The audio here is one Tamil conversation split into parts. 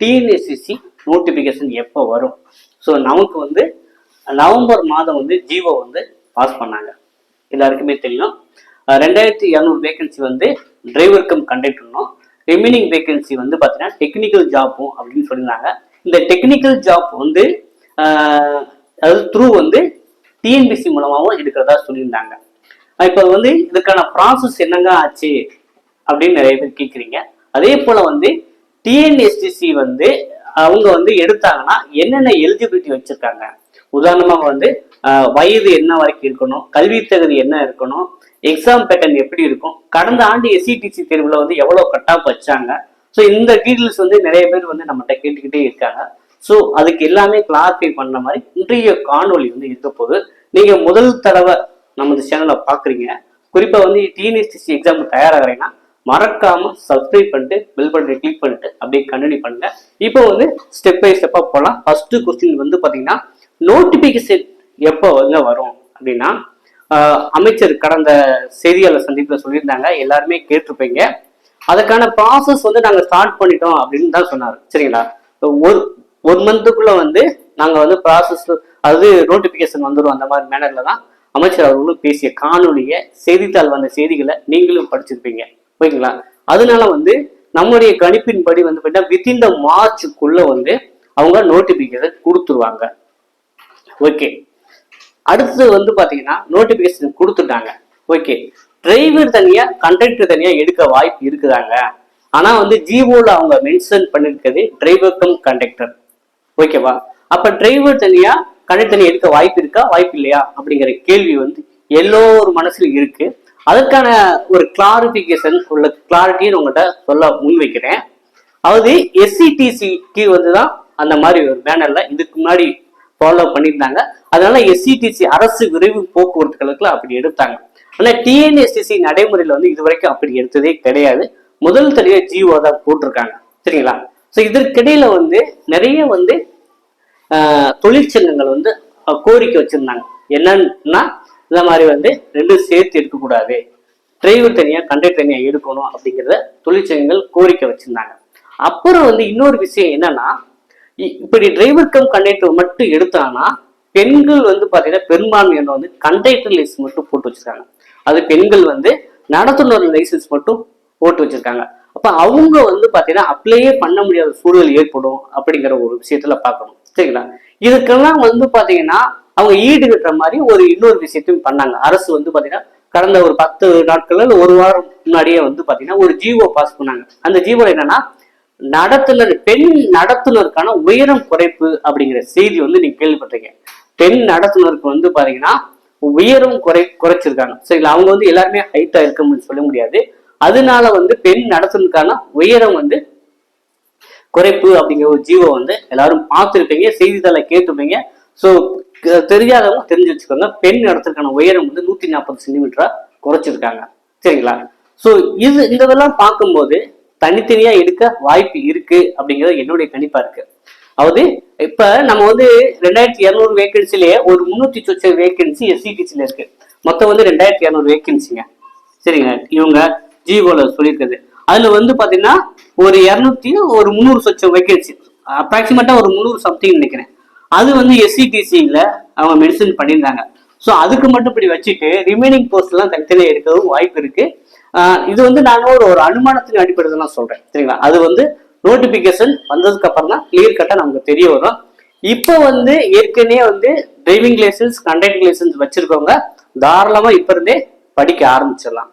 டிஎன்எஸ்சிசி நோட்டிஃபிகேஷன் எப்போ வரும்? ஸோ நமக்கு வந்து நவம்பர் மாதம் வந்து ஜிஓ வந்து பாஸ் பண்ணாங்க. எல்லாருக்குமே தெரியும். ரெண்டாயிரத்தி இரநூறு வேகன்சி வந்து டிரைவர் கம் கண்டக்டர்னும் ரிமைனிங் வேகன்சி வந்து பார்த்தீங்கன்னா டெக்னிக்கல் ஜாப்பும் அப்படின்னு சொல்லியிருந்தாங்க. இந்த டெக்னிக்கல் ஜாப் வந்து அதாவது த்ரூ வந்து டிஎன்பிசி மூலமாகவும் எடுக்கிறதா சொல்லியிருந்தாங்க. இப்போ வந்து இதுக்கான ப்ராசஸ் என்னங்க ஆச்சு அப்படின்னு நிறைய பேர் கேட்குறீங்க அதே போல் வந்து டிஎன்எஸ்டிசி வந்து அவங்க வந்து எடுத்தாங்கன்னா என்னென்ன எலிஜிபிலிட்டி வச்சிருக்காங்க? உதாரணமாக வந்து வயது என்ன வரைக்கும் இருக்கணும் கல்வி தகுதி என்ன இருக்கணும் எக்ஸாம் பேட்டர்ன் எப்படி இருக்கும் கடந்த ஆண்டு எஸ்சிடிசி தேர்வில் வந்து எவ்வளோ கட் ஆஃப் வச்சாங்க? ஸோ இந்த டீட்டெயில்ஸ் வந்து நிறைய பேர் வந்து நம்மகிட்ட கேட்டுக்கிட்டே இருக்காங்க. ஸோ அதுக்கு எல்லாமே கிளாரிஃபை பண்ண மாதிரி இன்றைய காணொளி வந்து இருக்க போது நீங்கள் முதல் தடவை நமது சேனலை பார்க்குறீங்க. குறிப்பாக வந்து டிஎன்எஸ்டிசி எக்ஸாமுக்கு தயாராகிறீங்கன்னா மறக்காம சப்ஸ்கிரைப் பண்ணிட்டு பெல் பட்டனை கிளிக் பண்ணிட்டு அப்படியே கண்டினியூ பண்ணுங்க. இப்போ வந்து ஸ்டெப் பை ஸ்டெப்பா போகலாம் ஃபர்ஸ்ட் கொஸ்டின் வந்து பாத்தீங்கன்னா நோட்டிபிகேஷன் எப்போ வந்து வரும்? அப்படின்னா ஆஹ் அமைச்சர் கடந்த செய்தியாளர் சந்திப்பில் சொல்லியிருந்தாங்க. எல்லாருமே கேட்டிருப்பீங்க. அதுக்கான ப்ராசஸ் வந்து நாங்கள் ஸ்டார்ட் பண்ணிட்டோம் அப்படின்னு தான் சொன்னார். சரிங்களா? ஒரு ஒரு மந்த்துக்குள்ள வந்து நாங்கள் வந்து ப்ராசஸ் அதாவது நோட்டிஃபிகேஷன் வந்துடும் அந்த மாதிரி மேனர்ல தான் அமைச்சர் அவர்களும் பேசிய காணொலியை செய்தித்தாள் வந்த செய்திகளை நீங்களும் படிச்சிருப்பீங்க. ஓகேங்களா அதனால வந்து நம்மளுடைய கணிப்பின்படி வந்து பார்த்தீங்கன்னா வித்தின் த மார்ச்சுக்குள்ள வந்து அவங்க நோட்டிஃபிகேஷன் கொடுத்துருவாங்க. ஓகே அடுத்து வந்து பார்த்தீங்கன்னா நோட்டிபிகேஷன் கொடுத்துட்டாங்க. ஓகே டிரைவர் தனியா கண்டக்டர் தனியா எடுக்க வாய்ப்பு இருக்குதாங்க? ஆனா வந்து ஜிஓல அவங்க மென்ஷன் பண்ணிருக்கிறது டிரைவர் கம் கண்டக்டர் ஓகேவா அப்ப டிரைவர் தனியா கண்டக்டர் தனியா எடுக்க வாய்ப்பு இருக்கா? வாய்ப்பு இல்லையா? அப்படிங்கிற கேள்வி வந்து எல்லோரு மனசுல இருக்கு. அதற்கான ஒரு கிளாரிபிகேஷன் உள்ள கிளாரிட்டின்னு உங்கள்கிட்ட சொல்ல முன்வைக்கிறேன் அதாவது எஸ்சிடிசிக்கு வந்து தான் அந்த மாதிரி ஒரு பேனரில் இதுக்கு முன்னாடி ஃபாலோ பண்ணியிருந்தாங்க. அதனால எஸ்சிடிசி அரசு விரைவு போக்குவரத்து அப்படி எடுத்தாங்க. ஆனால் டிஎன்எஸ்டிசி நடைமுறையில் வந்து இது வரைக்கும் அப்படி எடுத்ததே கிடையாது. முதல் தடவை ஜியோ தான் போட்டிருக்காங்க. சரிங்களா? ஸோ இதற்கிடையில வந்து நிறைய வந்து தொழிற்சங்கங்கள் வந்து கோரிக்கை வச்சிருந்தாங்க. என்னன்னா இந்த மாதிரி வந்து ரெண்டும் சேர்த்து எடுக்கக்கூடாது. டிரைவர் தனியாக கண்டக்டர் தனியாக எடுக்கணும் அப்படிங்கிறத தொழிற்சங்கங்கள் கோரிக்கை வச்சிருந்தாங்க. அப்புறம் வந்து இன்னொரு விஷயம் என்னன்னா இ- இப்படி டிரைவர் கம் கண்டக்டர் மட்டும் எடுத்தாங்கன்னா பெண்கள் வந்து பார்த்தீங்கன்னா பெரும்பான்மையான வந்து கண்டக்டர் லைசன்ஸ் மட்டும் போட்டு வச்சிருக்காங்க. அது பெண்கள் வந்து நடத்துனர் லைசன்ஸ் மட்டும் போட்டு வச்சிருக்காங்க. அப்போ அவங்க வந்து பார்த்தீங்கன்னா அப்ளையே பண்ண முடியாத சூழல் ஏற்படும் அப்படிங்கிற ஒரு விஷயத்துல பார்க்கணும். சரிங்களா? இதுக்கெல்லாம் வந்து பார்த்தீங்கன்னா அவங்க ஈடு கட்டுற மாதிரி ஒரு இன்னொரு விஷயத்தையும் பண்ணாங்க. அரசு வந்து பாத்தீங்கன்னா கடந்த ஒரு பத்து நாட்கள்ல ஒரு வாரம் முன்னாடியே வந்து பாத்தீங்கன்னா ஒரு ஜிஓ பாஸ் பண்ணாங்க. அந்த ஜிஓ என்னன்னா நடத்துனர் பெண் நடத்துனருக்கான உயரம் குறைப்பு அப்படிங்கிற செய்தி வந்து நீங்க கேள்விப்பட்டிருக்கீங்க. பெண் நடத்துனருக்கு வந்து பாத்தீங்கன்னா உயரம் குறை குறைச்சிருக்காங்க. சரிங்களா? அவங்க வந்து எல்லாருமே ஹைட்டா இருக்கும்னு சொல்ல முடியாது. அதனால வந்து பெண் நடத்துனருக்கான உயரம் வந்து குறைப்பு அப்படிங்கிற ஒரு ஜீவோ வந்து எல்லாரும் பார்த்துருப்பீங்க செய்தித்தாளை கேட்டுப்பீங்க ஸோ தெரியாதவங்க தெரிஞ்சு வச்சுக்கோங்க. பெண் இடத்துக்கான உயரம் வந்து நூத்தி நாற்பது சென்டிமீட்டரா குறைச்சிருக்காங்க. சரிங்களா? ஸோ இது இந்த இதெல்லாம் பார்க்கும்போது தனித்தனியா எடுக்க வாய்ப்பு இருக்கு அப்படிங்கிறது என்னுடைய கணிப்பா இருக்கு. அதாவது இப்ப நம்ம வந்து ரெண்டாயிரத்தி இரநூறு வேகன்சிலேயே ஒரு முன்னூத்தி சொச்ச வேகன்சி எஸ்சிடிசில இருக்கு. மொத்தம் வந்து ரெண்டாயிரத்தி இரநூறு வேகன்சிங்க சரிங்க இவங்க ஜிஓல சொல்லியிருக்குது அதுல வந்து பாத்தீங்கன்னா ஒரு இரநூத்தி ஒரு முந்நூறு சொச்சம் வேகன்சி அப்ராக்சிமேட்டா ஒரு முந்நூறு சம்திங் நினைக்கிறேன். அது வந்து எஸ்சிடிசியில அவங்க மெடிசன் பண்ணியிருந்தாங்க. ஸோ அதுக்கு மட்டும் இப்படி வச்சுட்டு ரிமைனிங் போஸ்ட் எல்லாம் தனித்தனியாக எடுக்கவும் வாய்ப்பு இருக்கு. இது வந்து நாங்கள் ஒரு ஒரு அனுமானத்தின் அடிப்படையில் தான் சொல்றேன். சரிங்களா? அது வந்து நோட்டிபிகேஷன் வந்ததுக்கு அப்புறம் தான் கிளியர் கட்டாக நமக்கு தெரிய வரும். இப்போ வந்து ஏற்கனவே வந்து டிரைவிங் லைசன்ஸ் கண்டக்டிங் லைசன்ஸ் வச்சிருக்கவங்க தாராளமாக இப்போ இருந்தே படிக்க ஆரம்பிச்சிடலாம்.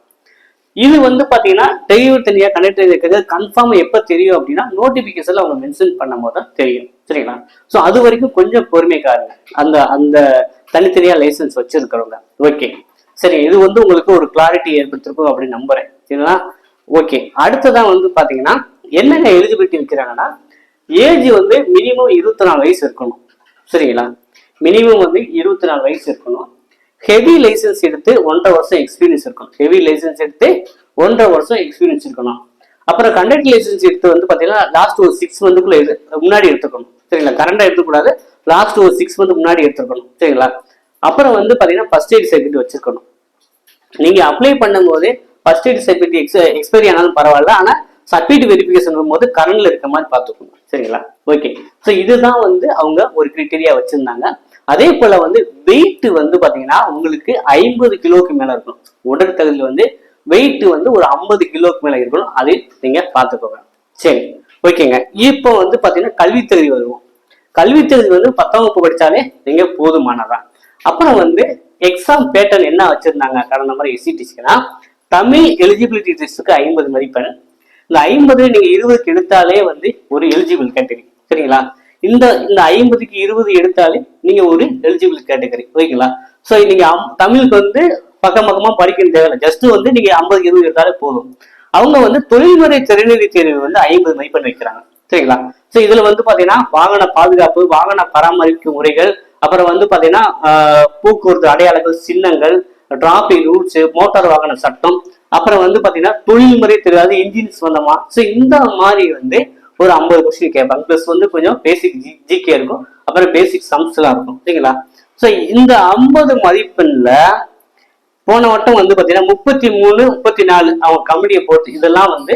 இது வந்து பாத்தீங்கன்னா தெளிவு தனியாக கனெக்ட் இருக்கிறது கன்ஃபார்ம் எப்போ தெரியும் அப்படின்னா நோட்டிபிகேஷன்ல அவங்க மென்ஷன் பண்ணும் போது தான் தெரியும். சரிங்களா? ஸோ அது வரைக்கும் கொஞ்சம் பொறுமைக்காருங்க. அந்த அந்த தனித்தனியா லைசன்ஸ் வச்சிருக்கிறவங்க. ஓகே சரி இது வந்து உங்களுக்கு ஒரு கிளாரிட்டி ஏற்படுத்திருக்கும் அப்படின்னு நம்புறேன். சரிங்களா? ஓகே அடுத்ததான் வந்து பாத்தீங்கன்னா என்னென்ன எலிஜிபிலிட்டி இருக்கிறாங்கன்னா ஏஜ் வந்து மினிமம் இருபத்தி நாலு வயசு இருக்கணும். சரிங்களா? மினிமம் வந்து இருபத்தி நாலு வயசு இருக்கணும். ஹெவி லைசன்ஸ் எடுத்து ஒன்றரை வருஷம் எக்ஸ்பீரியன்ஸ் இருக்கணும். ஹெவி லைசன்ஸ் எடுத்து ஒன்றரை வருஷம் எக்ஸ்பீரியன்ஸ் இருக்கணும். அப்புறம் கண்டக்ட் லைசன்ஸ் எடுத்து வந்து பார்த்தீங்கன்னா லாஸ்ட் ஒரு சிக்ஸ் மந்த்துக்குள்ள எடு முன்னாடி எடுத்துக்கணும். சரிங்களா? கரண்டாக எடுத்துக்கூடாது. லாஸ்ட் ஒரு சிக்ஸ் மந்த் முன்னாடி எடுத்துக்கணும் சரிங்களா? அப்புறம் வந்து பார்த்தீங்கன்னா ஃபர்ஸ்ட் எய்ட் சர்டிஃபிகேட் வச்சிருக்கணும். நீங்கள் அப்ளை பண்ணும்போது first aid certificate ex expiry ஆனாலும் பரவாயில்ல. ஆனால் சர்டிஃபிகேட் வெரிஃபிகேஷன் போது கரண்ட்ல இருக்க மாதிரி பார்த்துக்கணும் சரிங்களா? ஓகே ஸோ இதுதான் வந்து அவங்க ஒரு கிரிட்டீரியா வச்சிருந்தாங்க. அதே போல வந்து வெயிட் வந்து பாத்தீங்கன்னா உங்களுக்கு ஐம்பது கிலோக்கு மேல இருக்கணும். உடல் வந்து வெயிட் வந்து ஒரு ஐம்பது கிலோக்கு மேல இருக்கணும். அதை நீங்க பார்த்துக்கோங்க. சரி ஓகேங்க. இப்போ வந்து பாத்தீங்கன்னா கல்வித்தகுதி வருவோம். கல்வித்தகுதி வந்து பத்தாம் வகுப்பு படிச்சாலே நீங்க போதுமானதான் அப்புறம் வந்து எக்ஸாம் பேட்டர்ன் என்ன வச்சிருந்தாங்க? கடந்த மாதிரி எஸ்சிடிஸ்க்குனா தமிழ் எலிஜிபிலிட்டி டெஸ்ட்டுக்கு ஐம்பது மதிப்பெண். இந்த ஐம்பது நீங்க இருபதுக்கு எடுத்தாலே வந்து ஒரு எலிஜிபிள் கேட்டகரி சரிங்களா? இந்த இந்த ஐம்பதுக்கு இருபது எடுத்தாலே நீங்க ஒரு எலிஜிபிள் கேட்டகரி ஓகேங்களா ஸோ நீங்க அம்- தமிழுக்கு வந்து பக்கம் பக்கமா படிக்கணும் தேவையில்லை. ஜஸ்ட் வந்து நீங்க ஐம்பதுக்கு இருபது எடுத்தாலே போதும். அவங்க வந்து தொழில்முறை திறநிதி தேர்வு வந்து ஐம்பது மதிப்பெண் வைக்கிறாங்க. சரிங்களா? ஸோ இதுல வந்து பாத்தீங்கன்னா வாகன பாதுகாப்பு வாகன பராமரிப்பு முறைகள் அப்புறம் வந்து பாத்தீங்கன்னா போக்குவரத்து அடையாளங்கள் சின்னங்கள் டிராபிக் ரூல்ஸ் மோட்டார் வாகன சட்டம் அப்புறம் வந்து பாத்தீங்கன்னா தொழில்முறை தெரியாது இன்ஜின் சம்பந்தமா. ஸோ இந்த மாதிரி வந்து ஒரு ஐம்பது கொஸ்டின் கேட்பாங்க. ப்ளஸ் வந்து கொஞ்சம் பேசிக் ஜி ஜிகே இருக்கும். அப்புறம் பேசிக் சம்ஸ் எல்லாம் இருக்கும். சரிங்களா? ஸோ இந்த ஐம்பது மதிப்பெண்ல போன வட்டம் வந்து பாத்தீங்கன்னா முப்பத்தி மூணு முப்பத்தி நாலு அவங்க கமிட்டியை போட்டு இதெல்லாம் வந்து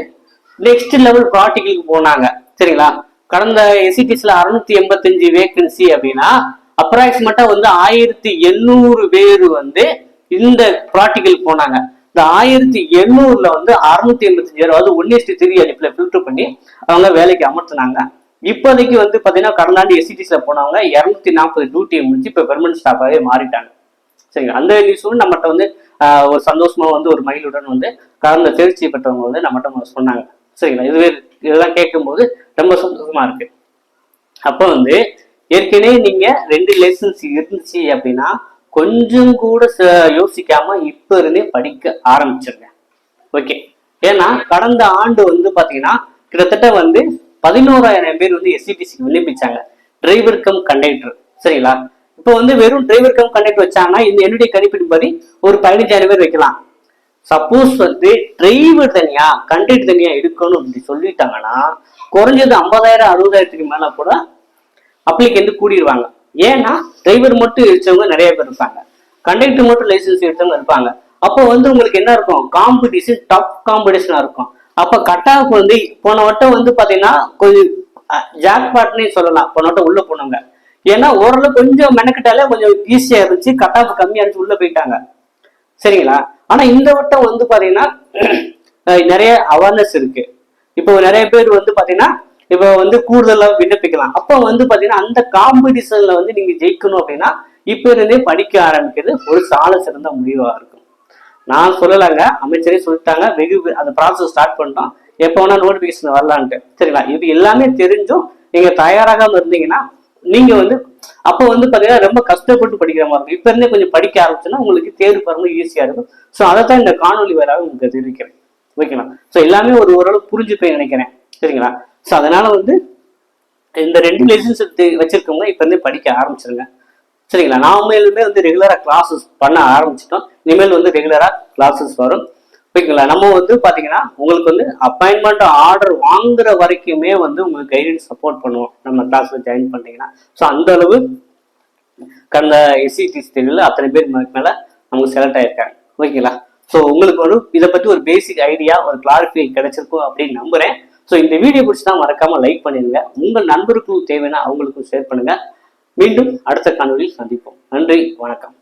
நெக்ஸ்ட் லெவல் ப்ராக்டிக்கலுக்கு போனாங்க. சரிங்களா? கடந்த எஸ்சிடிஸ்ல அறுநூத்தி எண்பத்தஞ்சு வேகன்சி அப்படின்னா அப்ராக்சிமேட்டா வந்து ஆயிரத்தி எண்ணூறு பேர் வந்து இந்த ப்ராக்டிக்கல் போனாங்க. இந்த ஆயிரத்தி எண்ணூறுல வந்து அறுநூத்தி எண்பத்தஞ்சு பேர் அதாவது ஒன் எஸ்டி த்ரீ அடிப்புல ஃபில்டர் பண்ணி அவங்க வேலைக்கு அமர்த்தினாங்க. இப்போதைக்கு வந்து பார்த்தீங்கன்னா கடந்த ஆண்டு எஸ்சிடிஸ்ல போனவங்க இரநூத்தி நாற்பது டியூட்டியை முடிச்சு இப்போ பெர்மனன்ட் ஸ்டாஃபாகவே மாறிட்டாங்க. சரிங்களா அந்த நியூஸும் நம்மகிட்ட வந்து ஒரு சந்தோஷமா வந்து ஒரு மகிழுடன் வந்து கடந்த தேர்ச்சி பெற்றவங்க வந்து நம்மகிட்ட சொன்னாங்க. சரிங்களா? இதுவே இதெல்லாம் கேட்கும்போது ரொம்ப சந்தோஷமா இருக்கு. அப்போ வந்து ஏற்கனவே நீங்க ரெண்டு லைசன்ஸ் இருந்துச்சு அப்படின்னா கொஞ்சம் கூட ச- யோசிக்காம இப்ப இருந்தே படிக்க ஆரம்பிச்சிருங்க. ஓகே ஏன்னா கடந்த ஆண்டு வந்து பாத்தீங்கன்னா கிட்டத்தட்ட வந்து பதினோராயிரம் பேர் வந்து எஸ்சிபிசிக்கு விண்ணப்பிச்சாங்க. டிரைவர் கம் கண்டக்டர் சரிங்களா? இப்போ வந்து வெறும் டிரைவர் கம் கண்டக்டர் வச்சாங்கன்னா இந்த என்னுடைய கணிப்பின்படி ஒரு பதினஞ்சாயிரம் பேர் வைக்கலாம். சப்போஸ் வந்து டிரைவர் தனியா கண்டக்டர் தனியா எடுக்கணும் அப்படி சொல்லிட்டாங்கன்னா குறைஞ்சது ஐம்பதாயிரம் அறுபதாயிரத்துக்கு மேல கூட அப்ளிகேண்ட் கூடிடுவாங்க ஏன்னா டிரைவர் மட்டும் இடிச்சவங்க நிறைய பேர் இருப்பாங்க. கண்டக்டர் மட்டும் லைசன்ஸ் எடுத்தவங்க இருப்பாங்க. அப்போ வந்து உங்களுக்கு என்ன இருக்கும்? காம்படிஷன் டஃப் காம்படிஷனா இருக்கும். அப்ப கட் ஆஃப் வந்து போன வட்டம் வந்து பாத்தீங்கன்னா கொஞ்சம் ஜாக் பாட்னே சொல்லலாம். போன வட்டம் உள்ள போனவங்க. ஏன்னா ஓரளவு கொஞ்சம் மெனக்கிட்டாலே கொஞ்சம் ஈஸியா இருந்துச்சு. கட் ஆஃப் கம்மியா இருந்துச்சு உள்ள போயிட்டாங்க. சரிங்களா? ஆனா இந்த வட்டம் வந்து பாத்தீங்கன்னா நிறைய அவேர்னஸ் இருக்கு. இப்போ நிறைய பேர் வந்து பாத்தீங்கன்னா இப்போ வந்து கூடுதலா விண்ணப்பிக்கலாம். அப்போ வந்து பாத்தீங்கன்னா அந்த காம்படிஷன்ல வந்து நீங்க ஜெயிக்கணும் அப்படின்னா இப்ப இருந்தே படிக்க ஆரம்பிக்கிறது ஒரு சால சிறந்த முடிவா இருக்கும். நான் சொல்லலைங்க அமைச்சரே சொல்லிட்டாங்க வெகு அந்த ப்ராசஸ் ஸ்டார்ட் பண்ணிட்டோம். எப்போ வேணா நோட்டிபிகேஷன் வரலான்ட்டு. சரிங்களா? இது எல்லாமே தெரிஞ்சும் நீங்க தயாராகாம இருந்தீங்கன்னா நீங்க வந்து அப்போ வந்து பாத்தீங்கன்னா ரொம்ப கஷ்டப்பட்டு படிக்கிற மாதிரி இருக்கும். இப்ப இருந்தே கொஞ்சம் படிக்க ஆரம்பிச்சுன்னா உங்களுக்கு தேர்வு பாருங்க ஈஸியா இருக்கும். ஸோ அதை தான் இந்த காணொலி வேறாக உங்களுக்கு தெரிவிக்கிறேன். ஓகேங்களா? ஸோ எல்லாமே ஒரு ஓரளவு புரிஞ்சுப்பேன் நினைக்கிறேன். சரிங்களா? ஸோ அதனால வந்து இந்த ரெண்டு லைசன்ஸ் வச்சிருக்கவங்க இப்ப இருந்தே படிக்க ஆரம்பிச்சிருங்க. சரிங்களா? நாமளுமே வந்து ரெகுலரா கிளாஸஸ் பண்ண ஆரம்பிச்சிட்டோம். இனிமேல் வந்து ரெகுலரா கிளாஸஸ் வரும். ஓகேங்களா? நம்ம வந்து பாத்தீங்கன்னா உங்களுக்கு வந்து அப்பாயின்மெண்ட் ஆர்டர் வாங்குற வரைக்குமே வந்து உங்களுக்கு கைடன்ஸ் சப்போர்ட் பண்ணுவோம். நம்ம கிளாஸ்ல ஜாயின் பண்ணீங்கன்னா ஸோ அந்த அளவு கடந்த எஸ்சிடிஸ் தெரியல அத்தனை பேர் மேல நமக்கு செலக்ட் ஆயிருக்காங்க. ஓகேங்களா? ஸோ உங்களுக்கு ஒரு இதை பத்தி ஒரு பேசிக் ஐடியா ஒரு கிளாரிஃபை கிடைச்சிருக்கும் அப்படின்னு நம்புறேன். ஸோ இந்த வீடியோ பிடிச்சா மறக்காம லைக் பண்ணிடுங்க உங்கள் நண்பருக்கும் தேவைன்னா அவங்களுக்கும் ஷேர் பண்ணுங்க. மீண்டும் அடுத்த காணொலியில் சந்திப்போம். நன்றி வணக்கம்.